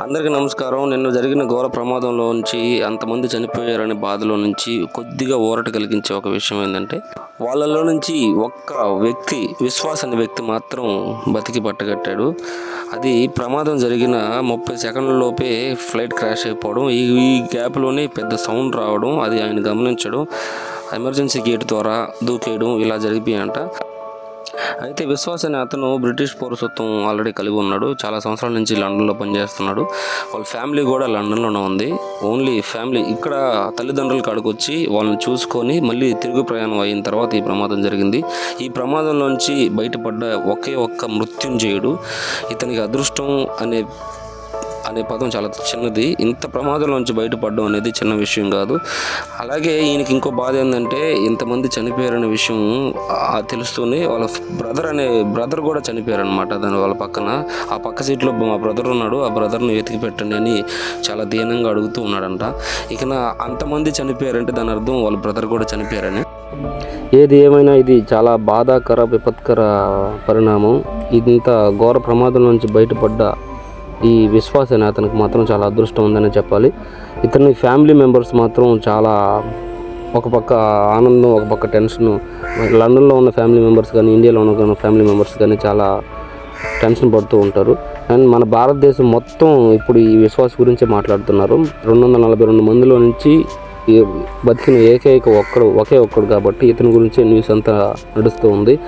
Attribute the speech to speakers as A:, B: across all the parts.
A: అందరికీ నమస్కారం. నిన్న జరిగిన ఘోర ప్రమాదంలో నుంచి అంతమంది చనిపోయారనే బాధలో నుంచి కొద్దిగా ఊరట కలిగించే ఒక విషయం ఏంటంటే వాళ్ళలో నుంచి ఒక్క వ్యక్తి విశ్వాస్ అనే వ్యక్తి మాత్రం బతికి పట్టగట్టాడు అది ప్రమాదం జరిగిన ముప్పై సెకండ్ల లోపే ఫ్లైట్ క్రాష్ అయిపోవడం ఈ ఈ గ్యాప్లోనే పెద్ద సౌండ్ రావడం అది ఆయన గమనించడం ఎమర్జెన్సీ గేట్ ద్వారా దూకేయడం ఇలా జరిగిపోయాయంట. అయితే విశ్వాస్ అనే అతను బ్రిటిష్ పౌరసత్వం ఆల్రెడీ కలిగి ఉన్నాడు. చాలా సంవత్సరాల నుంచి లండన్లో పనిచేస్తున్నాడు. వాళ్ళ ఫ్యామిలీ కూడా లండన్లోనే ఉంది. ఓన్లీ ఫ్యామిలీ ఇక్కడ తల్లిదండ్రుల కాడికి వచ్చి వాళ్ళని చూసుకొని మళ్ళీ తిరుగు ప్రయాణం అయిన తర్వాత ఈ ప్రమాదం జరిగింది. ఈ ప్రమాదంలోంచి బయటపడ్డ ఒకే ఒక్క మృత్యుంజయుడు. ఇతనికి అదృష్టం అనే అనే పదం చాలా చిన్నది. ఇంత ప్రమాదంలోంచి బయటపడడం అనేది చిన్న విషయం కాదు. అలాగే ఈయనకి ఇంకో బాధ ఏంటంటే ఇంతమంది చనిపోయారనే విషయం తెలుస్తూనే వాళ్ళ బ్రదర్ అనే బ్రదర్ కూడా చనిపోయారనమాట దాని వాళ్ళ పక్కన. ఆ పక్క సీట్లో మా బ్రదర్ ఉన్నాడు. ఆ బ్రదర్ని వెతికి పెట్టండి అని చాలా దీనంగా అడుగుతూ ఉన్నాడంట. ఇక అంతమంది చనిపోయారంటే దాని అర్థం వాళ్ళ బ్రదర్ కూడా చనిపోయారని. ఏది ఏమైనా ఇది చాలా బాధాకర విపత్కర పరిణామం. ఇంత ఘోర ప్రమాదం నుంచి బయటపడ్డ ఈ విశ్వాస్ అనే అతనికి మాత్రం చాలా అదృష్టం ఉందని చెప్పాలి. ఇతని ఫ్యామిలీ మెంబర్స్ మాత్రం చాలా ఒక పక్క ఆనందం ఒక పక్క టెన్షన్. లండన్లో ఉన్న ఫ్యామిలీ మెంబర్స్ కానీ ఇండియాలో ఉన్న ఫ్యామిలీ మెంబర్స్ కానీ చాలా టెన్షన్ పడుతూ ఉంటారు. అండ్ మన భారతదేశం మొత్తం ఇప్పుడు ఈ విశ్వాస గురించి మాట్లాడుతున్నారు. రెండు వందల నలభై రెండు మందిలో నుంచి బతికిన ఏకైక ఒక్కడు ఒకే ఒక్కడు కాబట్టి ఇతని గురించి న్యూస్ అంతా నడుస్తూ ఉంది.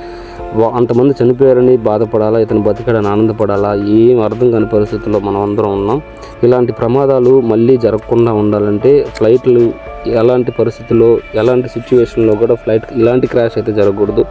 A: వా- అంతమంది చనిపోయారని బాధపడాలా ఇతను బతికాడని ఆనందపడాలా ఏం అర్థం కాని పరిస్థితుల్లో మనం అందరం ఉన్నాం. ఇలాంటి ప్రమాదాలు మళ్ళీ జరగకుండా ఉండాలంటే ఫ్లైట్లు ఎలాంటి పరిస్థితుల్లో ఎలాంటి సిచ్యువేషన్లో కూడా ఫ్లైట్ ఇలాంటి క్రాష్ అయితే జరగకూడదు.